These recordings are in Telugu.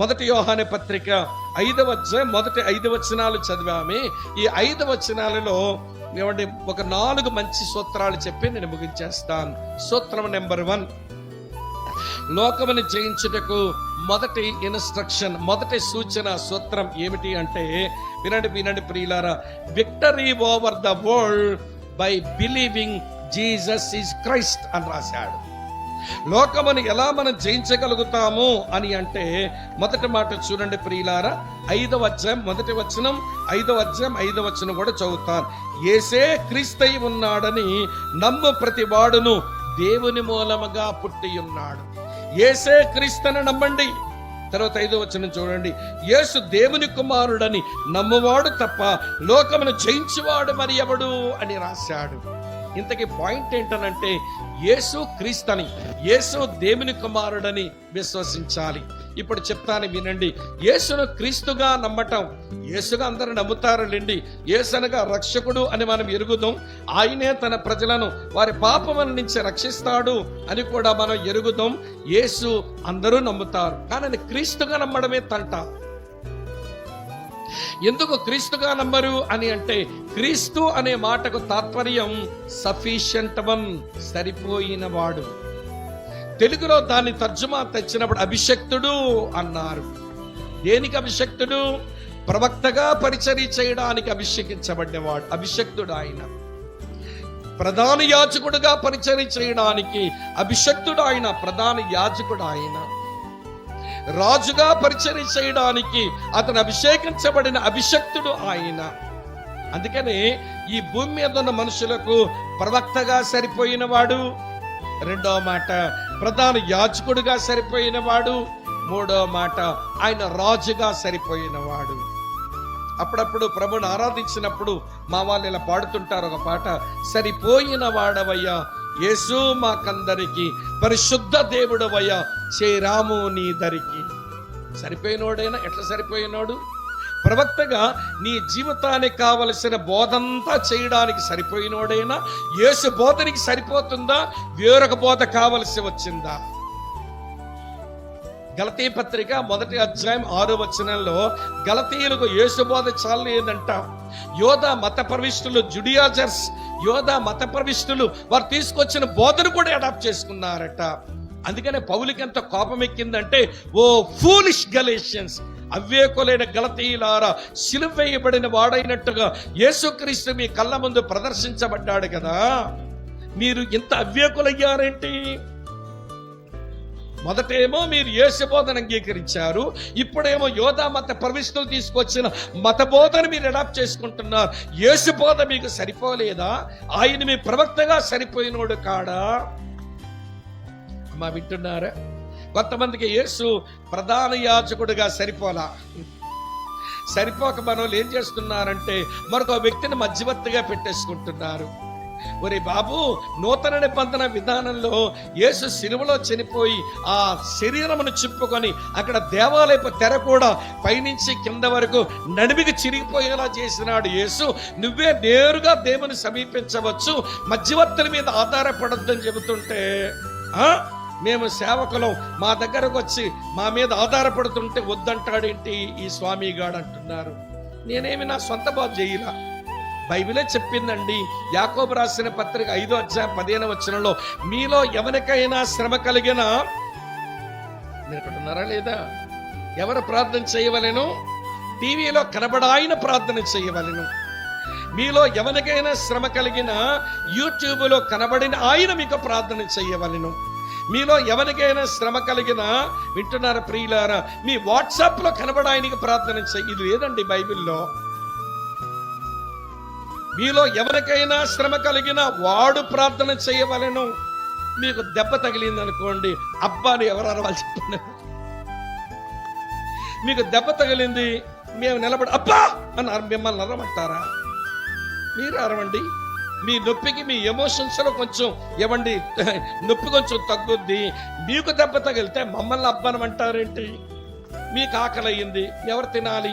మొదటి యోహాన పత్రిక ఐదవ మొదటి ఐదు వచనాలు చదివామి. ఈ ఐదు వచనాలలో ఏమంటే ఒక నాలుగు మంచి సూత్రాలు చెప్పి నేను ముగించేస్తాను. సూత్రం నెంబర్ వన్. లోకముని జయించుటకు మొదటి ఇన్స్ట్రక్షన్ మొదటి సూచన సూత్రం ఏమిటి అంటే వినండి వినండి ప్రియులారా victory over the world by believing Jesus is Christ అని రాశాడు. లోకమును ఎలా మనం జయించగలుగుతాము అని అంటే మొదటి మాట చూడండి ప్రియులారా. ఐదవ అధ్యాయం మొదటి వచనం ఐదవ అధ్యాయం ఐదవ వచనం కూడా చదువుతాను. ఏసే క్రీస్తయి ఉన్నాడని నమ్ము ప్రతి వాడును దేవుని మూలముగా పుట్టి ఉన్నాడు. ఏసే క్రీస్తుని నమ్మండి. తర్వాత ఐదో వచ్చిన చూడండి. యేసు దేవుని కుమారుడని నమ్మువాడు తప్ప లోకమును జయించువాడు మరి ఎవడు అని రాశాడు. ఇంతకీ పాయింట్ ఏంటనంటే యేసు క్రీస్తని యేసు దేవుని కుమారుడని విశ్వసించాలి. ఇప్పుడు చెప్తాను వినండి. యేసును క్రీస్తుగా నమ్మటం యేసుగా అందరూ నమ్ముతారులేండి. యేసనగా రక్షకుడు అని మనం ఎరుగుదాం. ఆయనే తన ప్రజలను వారి పాపముల నుంచి రక్షిస్తాడు అని కూడా మనం ఎరుగుదాం. యేసు అందరూ నమ్ముతారు. కానీ క్రీస్తుగా నమ్మడమే తంట. ఎందుకు క్రీస్తుగా నమ్మరు అని అంటే క్రీస్తు అనే మాటకు తాత్పర్యం సఫిషియంట్ వన్ సరిపోయిన వాడు. తెలుగులో దాన్ని తర్జుమా తెచ్చినప్పుడు అభిషక్తుడు అన్నారు. దేనికి అభిషక్తుడు? ప్రవక్తగా పరిచర్య చేయడానికి అభిషేకించబడ్డవాడు అభిషక్తుడు ఆయన. ప్రధాన యాజకుడుగా పరిచర్య చేయడానికి అభిషక్తుడు ఆయన ప్రధాన యాజకుడు ఆయన. రాజుగా పరిచయం చేయడానికి అతను అభిషేకించబడిన అభిషక్తుడు ఆయన. అందుకని ఈ భూమి మీద ఉన్న మనుషులకు ప్రవక్తగా సరిపోయిన వాడు రెండో మాట ప్రధాన యాజకుడుగా సరిపోయిన వాడు మూడో మాట ఆయన రాజుగా సరిపోయిన వాడు అప్పుడప్పుడు ప్రభుని ఆరాధించినప్పుడు మా వాళ్ళు ఇలా పాడుతుంటారు ఒక పాట సరిపోయిన వాడవయ్యా యేసు మాకందరికి పరిశుద్ధ దేవుడవయ్యా. చేరాము నీ దరికి. సరిపోయినోడైనా ఎట్లా సరిపోయినోడు? ప్రవక్తగా నీ జీవితానికి కావలసిన బోధంతా చేయడానికి సరిపోయినోడైనా యేసు బోధనికి సరిపోతుందా? వేరొక బోధ కావలసి వచ్చిందా? గలతీ పత్రిక మొదటి అధ్యాయం ఆరు వచనంలో గలతీయులకు యేసుబోధ చాలేదంట యోధ మత ప్రవిష్టులు జుడియాజర్స్ యోధ మత ప్రవిష్టులు వారు తీసుకొచ్చిన బోధను కూడా అడాప్ట్ చేసుకున్నారట. అందుకనే పౌలికి ఎంత కోపం ఎక్కిందంటే ఓ ఫూలిష్ గలేషియన్స్ అవ్వేకులైన గలతీయులారా సిలువేయబడిన వాడైనట్టుగా యేసుక్రీస్తు మీ కళ్ళ ముందు ప్రదర్శించబడ్డాడు కదా. మీరు ఇంత అవ్వేకులయ్యారేంటి? మొదటేమో మీరు యేసు బోధన అంగీకరించారు ఇప్పుడేమో యోధా మత ప్రవిష్ణులు తీసుకొచ్చిన మత బోధన మీరు అడాప్ట్ చేసుకుంటున్నారు. యేసు బోధ మీకు సరిపోలేదా? ఆయన మీ ప్రవక్తగా సరిపోయినోడు కాడా? అమ్మా వింటున్నారా? కొంతమందికి యేసు ప్రధాన యాచకుడుగా సరిపోలా. సరిపోక మనోళ్ళు ఏం చేస్తున్నారంటే మరొక వ్యక్తిని మధ్యవర్తిగా పెట్టేసుకుంటున్నారు. ఒరే బాబు నూతన నిబంధన విధానంలో యేసు సిలువలో చనిపోయి ఆ శరీరమును చిప్పుకొని అక్కడ దేవాలయపు తెర కూడా పైనుంచి కింద వరకు నడిమికి చిరిగిపోయేలా చేసినాడు యేసు. నువ్వే నేరుగా దేవుని సమీపించవచ్చు. మధ్యవర్తుల మీద ఆధారపడొద్దని చెబుతుంటే ఆ? మేము సేవకులం మా దగ్గరకు వచ్చి మా మీద ఆధారపడుతుంటే వద్దంటాడేంటి ఈ స్వామి గాడు అంటున్నారు. నేనేమి నా సొంత బాబు చేయలా బైబిలే చెప్పిందండి. యాకోబు రాసిన పత్రిక ఐదో అధ్యాయం పదిహేను వచనంలో మీలో ఎవరికైనా శ్రమ కలిగిన మీరు లేదా? ఎవరు ప్రార్థన చేయవలెను? టీవీలో కనబడాయిన ప్రార్థన చేయవలెను. మీలో ఎవరికైనా శ్రమ కలిగిన యూట్యూబ్లో కనబడిన ఆయన మీకు ప్రార్థన చేయవలెను. మీలో ఎవరికైనా శ్రమ కలిగిన వింటున్నారా ప్రియులారా? మీ వాట్సాప్లో కనబడాయనికి ప్రార్థన చెయ్యి ఇది లేదండి బైబిల్లో. మీలో ఎవరికైనా శ్రమ కలిగిన వాడు ప్రార్థన చేయవలెను. మీకు దెబ్బ తగిలింది అనుకోండి అబ్బాని ఎవరు అరవాలి చెప్పండి మీకు దెబ్బ తగిలింది మేము నిలబడి అబ్బా! అని మిమ్మల్ని అరమంటారా? మీరు అరవండి. మీ నొప్పికి మీ ఎమోషన్స్లో కొంచెం ఇవ్వండి నొప్పి కొంచెం తగ్గుద్ది. మీకు దెబ్బ తగిలితే మమ్మల్ని అబ్బనమంటారేంటి? మీకు ఆకలి అయ్యింది ఎవరు తినాలి?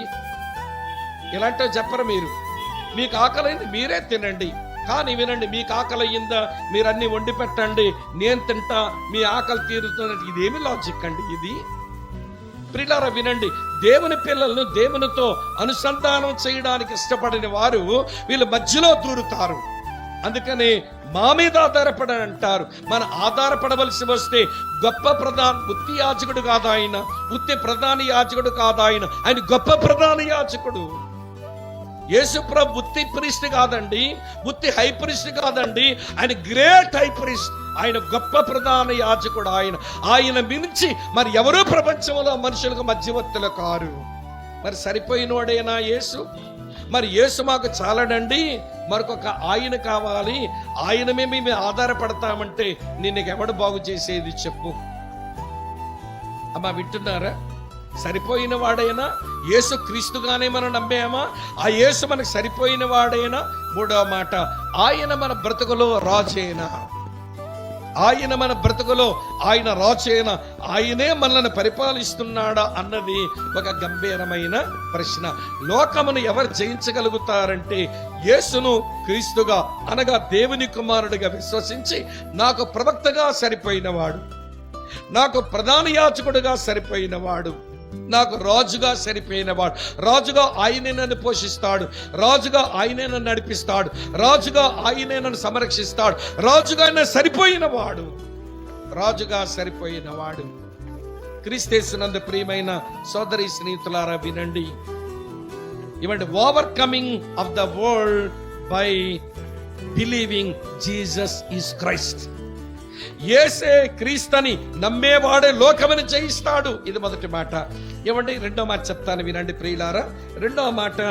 ఇలాంటివి చెప్పరు మీరు. మీకు ఆకలైంది మీరే తినండి. కానీ వినండి మీకు ఆకలి అయ్యిందా మీరు అన్ని వండి పెట్టండి. నేను తింటా మీ ఆకలి తీరుతున్నది ఇదేమి లాజిక్ అండి ఇది? ప్రిలారా వినండి. దేవుని పిల్లలను దేవునితో అనుసంధానం చేయడానికి ఇష్టపడిన వారు వీళ్ళు మధ్యలో దూరుతారు. అందుకని మా మీద ఆధారపడని అంటారు. మన ఆధారపడవలసి వస్తే గొప్ప ప్రధాన ఉత్తి యాచకుడు కాదు ఆయన. ఉత్తి ప్రధాన యాచకుడు కాదు ఆయన. ఆయన గొప్ప ప్రధాన యాచకుడు యేసుప్రభు బుద్ధి ప్రిస్ట్ కాదండి బుద్ధి హై ప్రిస్ట్ కాదండి. ఆయన గ్రేట్ హై ప్రిస్ట్ ఆయన గొప్ప ప్రధాన యాజకుడు ఆయన. ఆయన మించి మరి ఎవరూ ప్రపంచంలో మనుషులకు మధ్యవర్తులు కారు? మరి సరిపోయినోడేనా యేసు? మరి యేసు మాకు చాలడండి మరొక ఆయన కావాలి. ఆయన మేము ఆధారపడతామంటే నిన్ను ఎవడు బాగు చేసేది చెప్పు. అమ్మా వింటున్నారా? సరిపోయిన వాడైనా యేసు క్రీస్తుగానే మనం నమ్మేమా? ఆ యేసు మనకు సరిపోయిన వాడైనా మూడో మాట ఆయన మన బ్రతుకులో రాజైనా. ఆయన మన బ్రతుకులో ఆయన రాచేన ఆయనే మనల్ని పరిపాలిస్తున్నాడా అన్నది ఒక గంభీరమైన ప్రశ్న. లోకమును ఎవరు జయించగలుగుతారంటే యేసును క్రీస్తుగా అనగా దేవుని కుమారుడిగా విశ్వసించి నాకు ప్రవక్తగా సరిపోయినవాడు. నాకు ప్రధాన యాచకుడుగా సరిపోయినవాడు. నాకు రాజుగా సరిపోయినవాడు రాజుగా ఆయనే నన్ను పోషిస్తాడు. రాజుగా ఆయనే నన్ను నడిపిస్తాడు. రాజుగా ఆయనే నన్ను సంరక్షిస్తాడు. రాజుగా నన్ను సరిపోయినవాడు రాజుగా సరిపోయినవాడు క్రీస్తేసినందు ప్రియమైన సోదరి స్నేహితులారా వినండి. ఇవ్వండి overcoming of the world by believing Jesus is Christ ఏసే క్రీస్తని నమ్మేవాడే లోకమని జయిస్తాడు. ఇది మొదటి మాట. ఏమండి? రెండో మాట చెప్తాను వినండి ప్రియులారా. రెండో మాట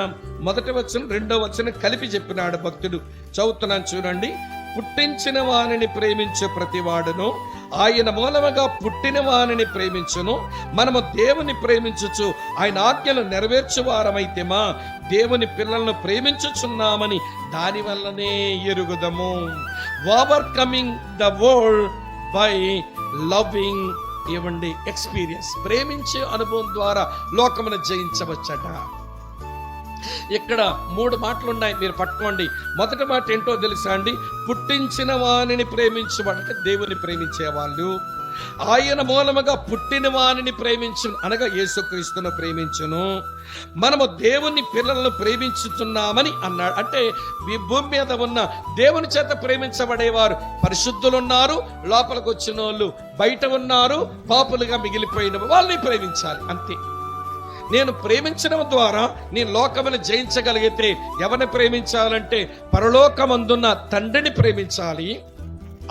మొదటి వచ్చిన రెండో వచ్చిన కలిపి చెప్పినాడు భక్తుడు. చదువుతున్నాను చూడండి. పుట్టించిన వానిని ప్రేమించే ప్రతివాడును ఆయన మూలముగా పుట్టిన వానిని ప్రేమించును. మనము దేవుని ప్రేమించుచు ఆయన ఆజ్ఞలు నెరవేర్చువారమైతేమా దేవుని పిల్లలను ప్రేమించుచున్నామని దాని వల్లనే ఎరుగుదము. Overcoming the world by loving ఇవ్వండి ఎక్స్పీరియన్స్ ప్రేమించే అనుభవం ద్వారా లోకమును జయించవచ్చట. ఇక్కడ మూడు మాటలు ఉన్నాయి మీరు పట్టుకోండి. మొదటి మాట ఏంటో తెలుసా అండి? పుట్టించిన వానిని ప్రేమించేవాడు. అంటే దేవుని ప్రేమించేవాళ్ళు ఆయన మూలముగా పుట్టిన వాణిని ప్రేమించు అనగా యేసుక్రీస్తును ప్రేమించును. మనము దేవుని పిల్లలను ప్రేమించుతున్నామని అన్నాడు. అంటే ఈ భూమి మీద ఉన్న దేవుని చేత ప్రేమించబడేవారు పరిశుద్ధులు ఉన్నారు లోపలికి వచ్చిన వాళ్ళు బయట ఉన్నారు పాపులుగా మిగిలిపోయిన వాళ్ళని ప్రేమించాలి. అంతే. నేను ప్రేమించడం ద్వారా నేను లోకమును జయించగలిగితే ఎవరిని ప్రేమించాలంటే పరలోకమందున్న తండ్రిని ప్రేమించాలి.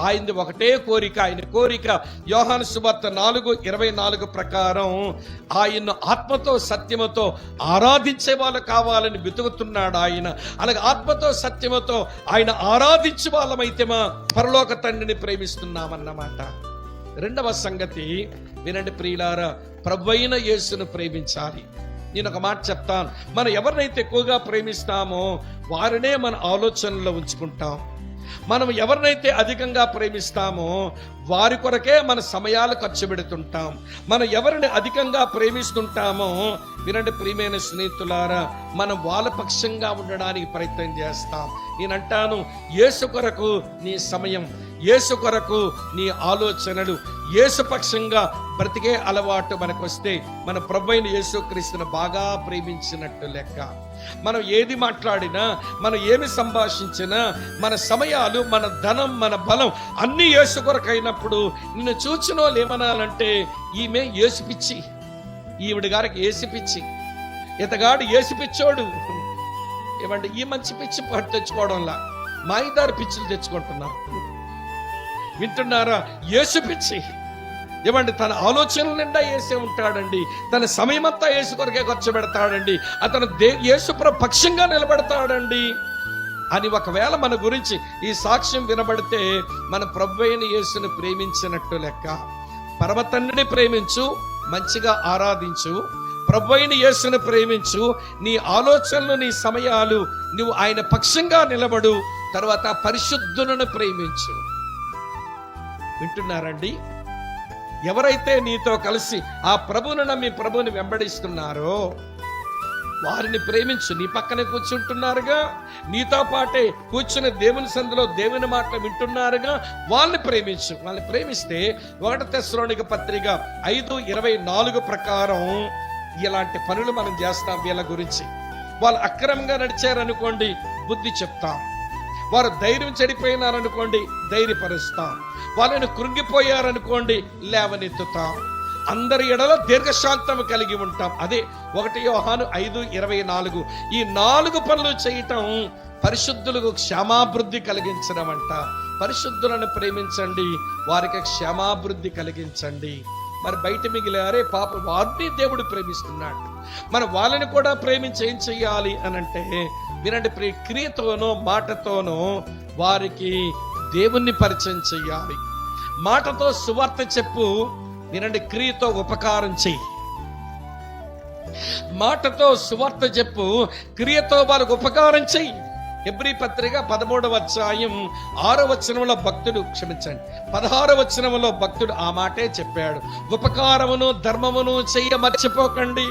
ఆయనది ఒకటే కోరిక ఆయన కోరిక యోహాను సువార్త నాలుగు ఇరవై నాలుగు ప్రకారం ఆయన్ను ఆత్మతో సత్యముతో ఆరాధించే వాళ్ళు కావాలని వెతుకుతున్నాడు ఆయన. అలాగే ఆత్మతో సత్యముతో ఆయన ఆరాధించే వాళ్ళమైతే మా పరలోక తండ్రిని ప్రేమిస్తున్నామన్నమాట. రెండవ సంగతి వినండి ప్రియులారా ప్రభైన యేసును ప్రేమించాలి. నేను ఒక మాట చెప్తాను. మనం ఎవరినైతే ఎక్కువగా ప్రేమిస్తామో వారినే మన ఆలోచనలో ఉంచుకుంటాం. మనం ఎవరినైతే అధికంగా ప్రేమిస్తామో వారి కొరకే మన సమయాలు ఖర్చు పెడుతుంటాం. మనం ఎవరిని అధికంగా ప్రేమిస్తుంటామో వినండి ప్రియమైన స్నేహితులారా మనం వాళ్ళ పక్షంగా ఉండడానికి ప్రయత్నం చేస్తాం. నేనంటాను యేసు కొరకు నీ సమయం యేసు కొరకు నీ ఆలోచనలు ఏసుపక్షంగా బ్రతికే అలవాటు మనకు వస్తే మన ప్రభైన యేసుక్రీస్తును బాగా ప్రేమించినట్టు లెక్క. మనం ఏది మాట్లాడినా మనం ఏమి సంభాషించినా మన సమయాలు మన ధనం మన బలం అన్ని యేసు కొరకు అయినప్పుడు నిన్ను చూచిన వాళ్ళు ఏమనాలంటే ఈమె యేసు పిచ్చి. ఈవిడ గారికి ఏసిపిచ్చి ఇతగాడు ఏసిపిచ్చోడు ఏమంటే ఈ మంచి పిచ్చి పట్టు తెచ్చుకోవడంలా మాయిదారు పిచ్చులు తెచ్చుకుంటున్నారు వింటున్నారా? యేసు పిచ్చి. ఏమండి తన ఆలోచనల నిండా వేసే ఉంటాడండి. తన సమయమంతా యేసు కొరకే ఖర్చు పెడతాడండి. అతను దే యేసుప్ర పక్షంగా నిలబడతాడండి. అని ఒకవేళ మన గురించి ఈ సాక్ష్యం వినబడితే మన ప్రభు అయిన యేసుని ప్రేమించినట్టు లెక్క. పర్వతండ్రిని ప్రేమించు మంచిగా ఆరాధించు. ప్రభు అయిన యేసును ప్రేమించు. నీ ఆలోచనలు నీ సమయాలు నువ్వు ఆయన పక్షంగా నిలబడు. తర్వాత పరిశుద్ధులను ప్రేమించు. వింటున్నారండి? ఎవరైతే నీతో కలిసి ఆ ప్రభువును నమ్మి ప్రభువుని వెంబడిస్తున్నారో వారిని ప్రేమించు నీ పక్కనే కూర్చుంటున్నారుగా నీతో పాటే కూర్చుని దేవుని సందులో దేవుని మాటలు వింటున్నారుగా వాళ్ళని ప్రేమించు. వాళ్ళని ప్రేమిస్తే ఒకటి తెశ్రోణిక పత్రిక ఐదు ఇరవై నాలుగు ప్రకారం ఇలాంటి పనులు మనం చేస్తాం వీళ్ళ గురించి. వాళ్ళు అక్రమంగా నడిచారనుకోండి బుద్ధి చెప్తాం. వారు ధైర్యం చెడిపోయినారనుకోండి ధైర్యపరుస్తాం. వాళ్ళని కృంగిపోయారనుకోండి లేవనెత్తుతాం. అందరి ఎడల దీర్ఘశాంతం కలిగి ఉంటాం. అదే ఒకటి యోహాను ఐదు ఇరవై నాలుగు. ఈ నాలుగు పనులు చేయటం పరిశుద్ధులకు క్షమాభివృద్ధి కలిగించడం అంట. పరిశుద్ధులను ప్రేమించండి వారికి క్షమాభివృద్ధి కలిగించండి. మరి బయట మిగిలారే పాప వారిని దేవుడు ప్రేమిస్తున్నాడు. మన వాళ్ళని కూడా ప్రేమించి ఏం చెయ్యాలి అని అంటే వినండి ప్రియ క్రియతోనో మాటతోనో వారికి దేవుణ్ణి పరిచయం చెయ్యాలి. మాటతో సువార్త చెప్పు వినండి క్రియతో ఉపకారం చెయ్యి. మాటతో సువార్త చెప్పు క్రియతో వాళ్ళకు ఉపకారం చెయ్యి. ఎబ్రి పత్రిక పదమూడవ అధ్యాయం ఆరో వచనంలో భక్తుడు క్షమించండి. పదహారో వచనంలో భక్తుడు ఆ మాటే చెప్పాడు. ఉపకారమును ధర్మమును చెయ్య మర్చిపోకండి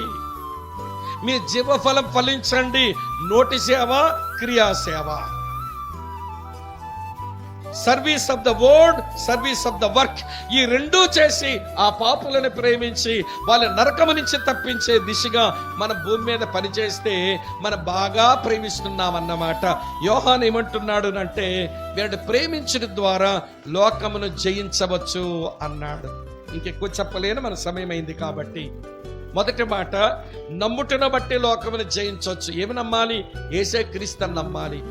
మీ జీవఫలం ఫలించండి. నోటి సేవ క్రియాసేవ service of the word service of the work ఈ రెండూ చేసి ఆ పాపులను ప్రేమించి వాళ్ళ నరకము నుంచి తప్పించే దిశగా మన భూమి మీద పనిచేస్తే మనం బాగా ప్రేమిస్తున్నామన్నమాట. యోహాన్ ఏమంటున్నాడు అంటే వీడు ప్రేమించడం ద్వారా లోకమును జయించవచ్చు అన్నాడు. ఇంకెక్కువ చెప్పలేను మన సమయం అయింది కాబట్టి. మొదటి మాట నమ్ముటను బట్టి లోకమును జయించవచ్చు. ఏమి నమ్మాలి? ఏసే క్రీస్తుని నమ్మాలి.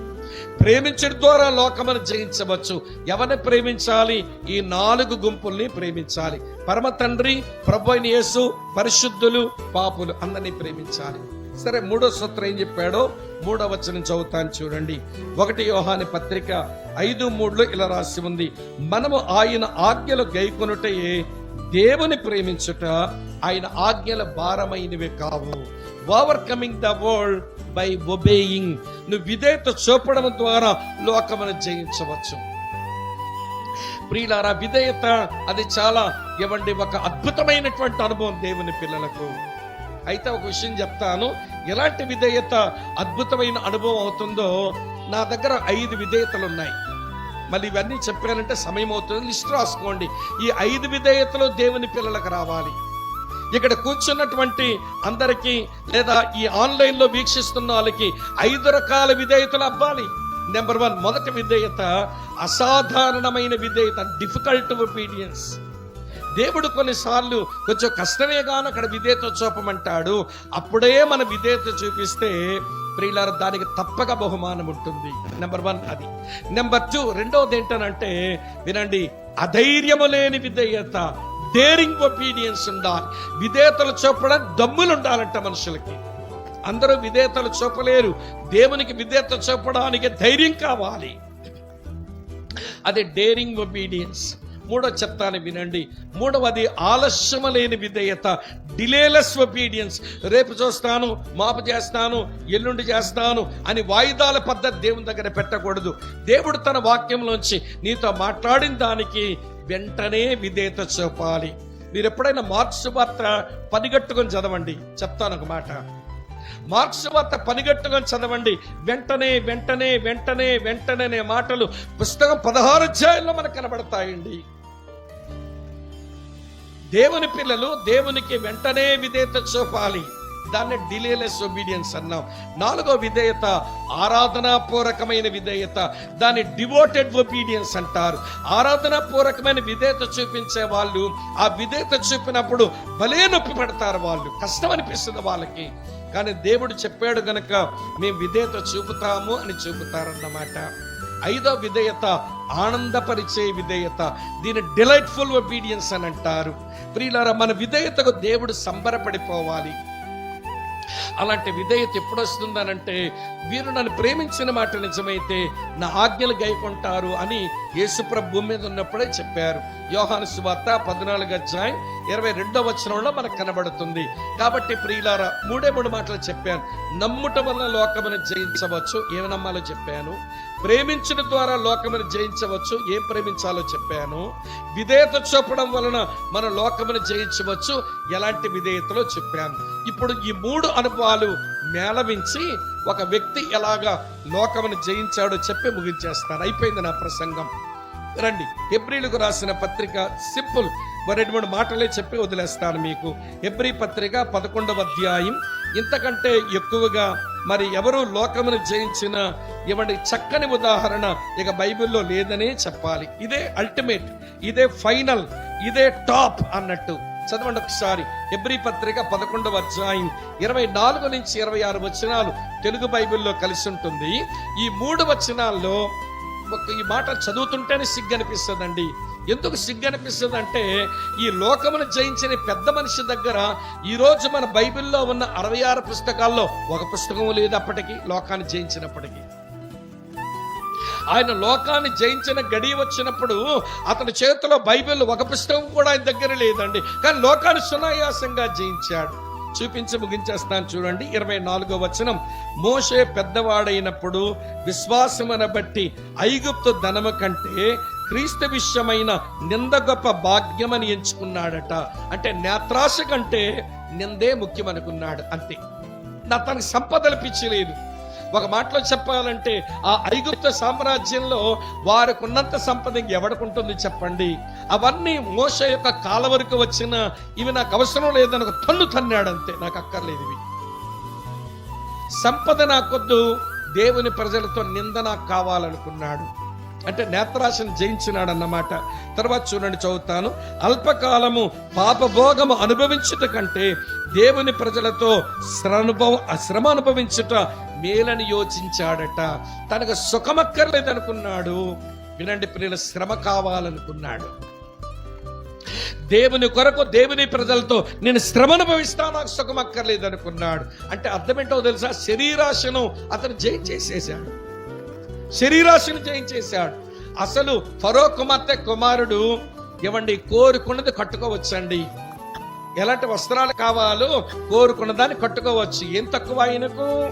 ప్రేమించడం ద్వారా లోకమును జయించవచ్చు. ఎవరిని ప్రేమించాలి? ఈ నాలుగు గుంపుల్ని ప్రేమించాలి. పరమ తండ్రి ప్రభు యేసు పరిశుద్ధులు పాపులు అందరినీ ప్రేమించాలి. సరే మూడో సూత్రం ఏం చెప్పాడో? మూడో వచనం చదువుతాను చూడండి. ఒకటి యోహాని పత్రిక ఐదు మూడులో ఇలా రాసి ఉంది. మనము ఆయన ఆజ్ఞలు గైకొనుటయే దేవుని ప్రేమించుట ఆయన ఆజ్ఞల భారమైనవి కావు. Overcoming the world by obeying నువ్వు విధేయత చూపడం ద్వారా లోకమును జయించవచ్చు. ప్రియులారా విధేయత అది చాలా ఇవ్వండి ఒక అద్భుతమైనటువంటి అనుభవం దేవుని పిల్లలకు. అయితే ఒక విషయం చెప్తాను. ఎలాంటి విధేయత అద్భుతమైన అనుభవం అవుతుందో నా దగ్గర ఐదు విధేయతలు ఉన్నాయి మళ్ళీ ఇవన్నీ చెప్పానంటే సమయం అవుతుంది. లిస్ట్ రాసుకోండి. ఈ ఐదు విధేయతలు దేవుని పిల్లలకు రావాలి. ఇక్కడ కూర్చున్నటువంటి అందరికీ లేదా ఈ ఆన్లైన్లో వీక్షిస్తున్న వాళ్ళకి ఐదు రకాల విధేయతలు అవ్వాలి. నెంబర్ వన్ మొదటి విధేయత అసాధారణమైన విధేయత డిఫికల్ట్ ఒపీడియన్స్ దేవుడు కొన్నిసార్లు కొంచెం కష్టమే కాను అక్కడ విధేయత చూపమంటాడు. అప్పుడే మన విధేయత చూపిస్తే ప్రియులార దానికి తప్పక బహుమానం ఉంటుంది. నెంబర్ వన్ అది. నెంబర్ టూ రెండోది ఏంటనంటే వినండి అధైర్యము లేని విధేయత డేరింగ్ ఒపీడియన్స్ ఉండాలి. విధేయతలు చూపడం దమ్ములు ఉండాలంట మనుషులకి. అందరూ విధేయతలు చూపలేరు. దేవునికి విధేయత చూపడానికి ధైర్యం కావాలి. అది డేరింగ్ ఒబీడియన్స్ మూడో చెప్తాను వినండి. మూడవది ఆలస్యమ లేని విధేయత డిలేలెస్ ఒబీడియన్స్ రేపు చూస్తాను మాపు చేస్తాను ఎల్లుండి చేస్తాను అని వాయిదాల పద్ధతి దేవుని దగ్గర పెట్టకూడదు. దేవుడు తన వాక్యంలోంచి నీతో మాట్లాడిన దానికి వెంటనే విధేయత చూపాలి. మీరు ఎప్పుడైనా మార్క్స్ వార్త పనిగట్టుకొని చదవండి. చెప్తాను ఒక మాట. మార్క్స్ వార్త పనిగట్టుకొని చదవండి. వెంటనే వెంటనే వెంటనే వెంటనే అనే మాటలు పుస్తకం పదహారు అధ్యాయంలో మనకు కనబడతాయండి. దేవుని పిల్లలు దేవునికి వెంటనే విధేయత చూపాలి. దాన్ని డిలేలెస్ ఒబీడియన్స్ అన్నాం. నాలుగో విధేయత ఆరాధనాపూర్వకమైన విధేయత. దాన్ని డివోటెడ్ ఒబీడియన్స్ అంటారు. ఆరాధనాపూర్వకమైన విధేయత చూపించే వాళ్ళు ఆ విధేయత చూపినప్పుడు భలే నొప్పి పడతారు వాళ్ళు. కష్టం అనిపిస్తుంది వాళ్ళకి. కానీ దేవుడు చెప్పాడు గనక మేము విధేయత చూపుతాము అని చూపుతారన్నమాట. ఐదో విధేయత ఆనందపరిచే విధేయత. దీని డిలైట్ఫుల్ ఒబీడియన్స్ అని అంటారు. ప్రియులారా మన విధేయతకు దేవుడు సంబరపడిపోవాలి. అలాంటి విధేయత ఎప్పుడు వస్తుందనంటే వీరు నన్ను ప్రేమించిన మాట నిజమైతే నా ఆజ్ఞలు గైకొంటారు అని యేసుప్రభు భూమి మీద ఉన్నప్పుడే చెప్పారు. యోహాను సువార్త పద్నాలుగు అధ్యాయం ఇరవై రెండో వచనంలో మనకు కనబడుతుంది. కాబట్టి ప్రియులారా మూడే మూడు మాటలు చెప్పాను. నమ్ముట వల్ల లోకమును జయించవచ్చు. ఏమి నమ్మాలో చెప్పాను? ప్రేమించడం ద్వారా లోకమును జయించవచ్చు. ఏం ప్రేమించాలో చెప్పాను? విధేయత చూపడం వలన మన లోకమును జయించవచ్చు. ఎలాంటి విధేయతలో చెప్పాను. ఇప్పుడు ఈ మూడు అనుభవాలు మేళవించి ఒక వ్యక్తి ఎలాగా లోకమును జయించాడో చెప్పి ముగించేస్తాను. అయిపోయింది నా ప్రసంగం. రండి. ఎబ్రిలకు రాసిన పత్రిక సింపుల్. మరి రెండు మూడు మాటలే చెప్పి వదిలేస్తాను మీకు. ఎబ్రి పత్రిక పదకొండవ అధ్యాయం. ఇంతకంటే ఎక్కువగా మరి ఎవరు లోకమును జయించిన ఇవ్వండి చక్కని ఉదాహరణ ఇక బైబిల్లో లేదనే చెప్పాలి. ఇదే అల్టిమేట్ ఇదే ఫైనల్ ఇదే టాప్ అన్నట్టు. చదవండి ఒకసారి. ఎబ్రి పత్రిక పదకొండవ అధ్యాయం ఇరవై నాలుగు నుంచి ఇరవై ఆరు వచనాలు తెలుగు బైబిల్లో కలిసి ఉంటుంది. ఈ మూడు వచనాల్లో ఈ మాట చదువుతుంటేనే సిగ్గు అనిపిస్తుందండి ఎందుకు సిగ్గు అనిపిస్తుంది అంటే ఈ లోకమును జయించిన పెద్ద మనిషి దగ్గర ఈరోజు మన బైబిల్లో ఉన్న అరవై ఆరు పుస్తకాల్లో ఒక పుస్తకం లేదు అప్పటికి లోకాన్ని జయించినప్పటికీ. ఆయన లోకాన్ని జయించిన గడి వచ్చినప్పుడు అతని చేతిలో బైబిల్ ఒక పుస్తకం కూడా ఆయన దగ్గర లేదండి. కానీ లోకాన్ని సునాయాసంగా జయించాడు. చూపించి ముగించేస్తాను చూడండి. ఇరవై నాలుగో వచనం. మోషే పెద్దవాడైనప్పుడు విశ్వాసమున బట్టి ఐగుప్తు ధనము కంటే క్రీస్తు విషయమైన నింద గొప్ప భాగ్యమని ఎంచుకున్నాడట. అంటే నేత్రాశ కంటే నిందే ముఖ్యమనుకున్నాడు అంతే. నా తనకి సంపదలు పిచ్చలేదు. ఒక మాటలో చెప్పాలంటే ఆ ఐగుప్త సామ్రాజ్యంలో వారికి ఉన్నంత సంపద ఎవడుకుంటుంది చెప్పండి? అవన్నీ మోస యొక్క కాల వరకు వచ్చిన ఇవి నాకు అవసరం లేదని ఒక తన్ను తన్నాడంతే. నాకు అక్కర్లేదు ఇవి. సంపద నాకొద్దు దేవుని ప్రజలతో నింద నాకు కావాలనుకున్నాడు. అంటే నేత్రాశను జయించినాడు అన్నమాట తర్వాత చూడండి చదువుతాను. అల్పకాలము పాపభోగము అనుభవించుట కంటే దేవుని ప్రజలతో శ్రనుభవం శ్రమ అనుభవించుట మేలని యోచించాడట. తనకు సుఖమక్కర్లేదనుకున్నాడు వినండి ప్రియుల శ్రమ కావాలనుకున్నాడు. దేవుని కొరకు దేవుని ప్రజలతో నేను శ్రమ అనుభవిస్తా నాకు సుఖం అక్కర్లేదు అనుకున్నాడు. అంటే అర్థమేంటో తెలుసా? శరీరాశను అతను జయించేసేసాడు. శరీరాశను జయించేశాడు. అసలు ఫరో కుమార్తె కుమారుడు ఇవ్వండి కోరుకున్నది కట్టుకోవచ్చండి. ఎలాంటి వస్త్రాలు కావాలో కోరుకున్న దాన్ని కట్టుకోవచ్చు. ఏం తక్కువ ఆయనకు?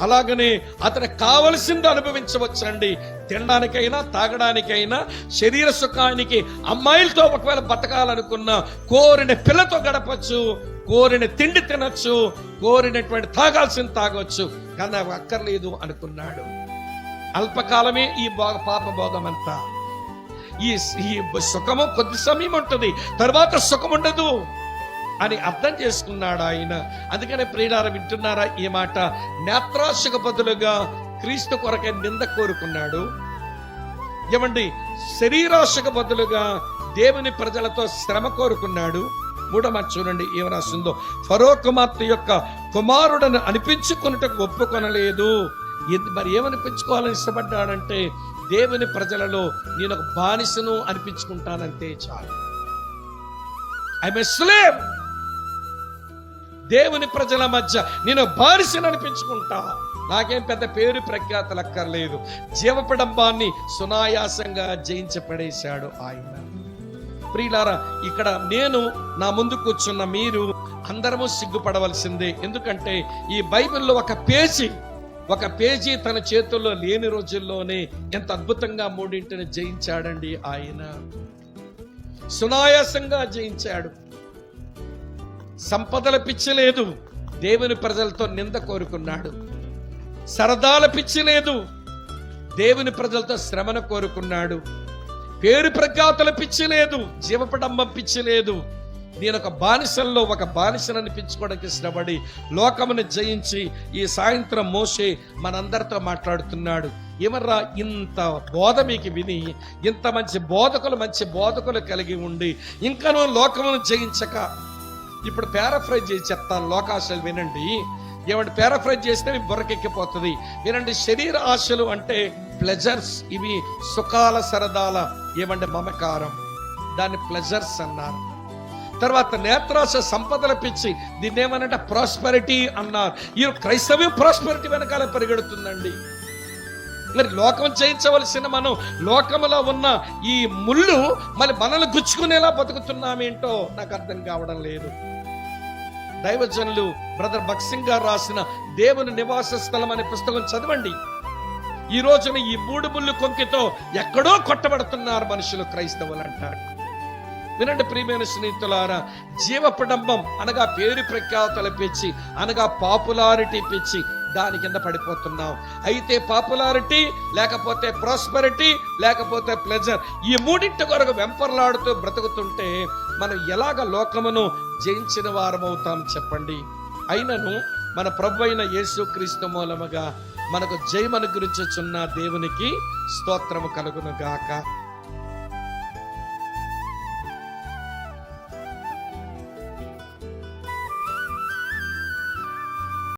అలాగనే అతనికి కావలసింది అనుభవించవచ్చండి. తినడానికైనా తాగడానికైనా శరీర సుఖానికి అమ్మాయిలతో ఒకవేళ బతకాలనుకున్నా కోరిన పిల్లతో గడపచ్చు కోరిన తిండి తినచ్చు కోరినటువంటి తాగాల్సింది తాగొచ్చు కానీ అక్కర్లేదు అనుకున్నాడు. అల్పకాలమే ఈ భోగ పాప భోగం అంతా ఈ ఈ సుఖము కొద్ది సమయం ఉంటుంది తర్వాత సుఖం ఉండదు అని అర్థం చేసుకున్నాడు ఆయన. అందుకనే ప్రియులార వింటున్నారా ఈ మాట? నేత్రాశకు బదులుగా క్రీస్తు కొరకే నింద కోరుకున్నాడు. ఏమండి? శరీరాశకు బదులుగా దేవుని ప్రజలతో శ్రమ కోరుకున్నాడు. మూడో మాట చూడండి ఏం రాస్తుందో ఫరో కుమార్తె యొక్క కుమారుడను అనిపించుకున్నటకు ఒప్పుకొనలేదు. ఎందు- మరి ఏమనిపించుకోవాలని ఇష్టపడ్డాడంటే దేవుని ప్రజలలో నేను ఒక బానిసను అనిపించుకుంటానంటే చాలు. ఐ స్లేవ్ దేవుని ప్రజల మధ్య నేను బానిసను అనిపించుకుంటా. నాకేం పెద్ద పేరు ప్రఖ్యాతలు అక్కర్లేదు. జీవపడంబాన్ని సునాయాసంగా జయించి పడేశాడు ఆయన. ప్రియులారా ఇక్కడ నేను నా ముందు కూర్చున్న మీరు అందరము సిగ్గుపడవలసిందే. ఎందుకంటే ఈ బైబిల్లో ఒక పేజీ ఒక పేజీ తన చేతుల్లో లేని రోజుల్లోనే ఎంత అద్భుతంగా మూడింటిని జయించాడండి ఆయన. సునాయాసంగా జయించాడు. సంపదల పిచ్చి లేదు దేవుని ప్రజలతో నింద కోరుకున్నాడు. సరదాల పిచ్చి లేదు దేవుని ప్రజలతో శ్రమను కోరుకున్నాడు. పేరు ప్రఖ్యాతుల పిచ్చి లేదు జీవపడంబం పిచ్చి లేదు నేను ఒక బానిసల్లో ఒక బానిసను అనిపించుకోవడానికి ఇష్టపడి లోకమును జయించి ఈ సాయంత్రం మోసే మనందరితో మాట్లాడుతున్నాడు. ఏమర్రా ఇంత బోధ మీకు విని ఇంత మంచి బోధకులు మంచి బోధకులు కలిగి ఉండి ఇంకనూ లోకమును జయించక. ఇప్పుడు పారాఫ్రైజ్ చేసి చెప్తాను లోకాశలు వినండి. ఏమంటే పారాఫ్రైజ్ చేస్తే మీ బుర్రకెక్కిపోతుంది. వినండి శరీర ఆశలు అంటే ప్లెజర్స్ ఇవి సుఖాల సరదాల ఏమంటే మమకారం. దాన్ని ప్లెజర్స్ అన్నారు. తర్వాత నేత్రాస సంపదల పిచ్చి. దీన్ని ఏమనంటే ప్రాస్పరిటీ అన్నారు. ఈ క్రైస్తవ్యం ప్రాస్పరిటీ వెనకాల పరిగెడుతుందండి. మరి లోకం చేయించవలసిన మనం లోకములో ఉన్న ఈ ముళ్ళు మరి మనల్ని గుచ్చుకునేలా బతుకుతున్నామేంటో నాకు అర్థం కావడం లేదు. దైవజనులు బ్రదర్ బక్సింగ్ గారు రాసిన దేవుని నివాస స్థలం అనే పుస్తకం చదవండి. ఈ రోజున ఈ మూడు ముళ్ళు కొంకితో ఎక్కడో కొట్టబడుతున్నారు మనుషులు క్రైస్తవులు అంటారు వినండి ప్రియమైన స్నేహితులారా జీవపడంబం అనగా పేరు ప్రఖ్యాతలు పెంచి అనగా పాపులారిటీ పెంచి దాని కింద పడిపోతున్నాం. అయితే పాపులారిటీ లేకపోతే ప్రాస్పరిటీ లేకపోతే ప్లెజర్ ఈ మూడింటి కొరకు వెంపర్లాడుతూ బ్రతుకుతుంటే మనం ఎలాగ లోకమును జయించిన వారమవుతాం చెప్పండి. అయినను మన ప్రభు అయిన యేసుక్రీస్తు మూలముగా మనకు జయమను గురించుచున్న దేవునికి స్తోత్రము కలుగును గాక.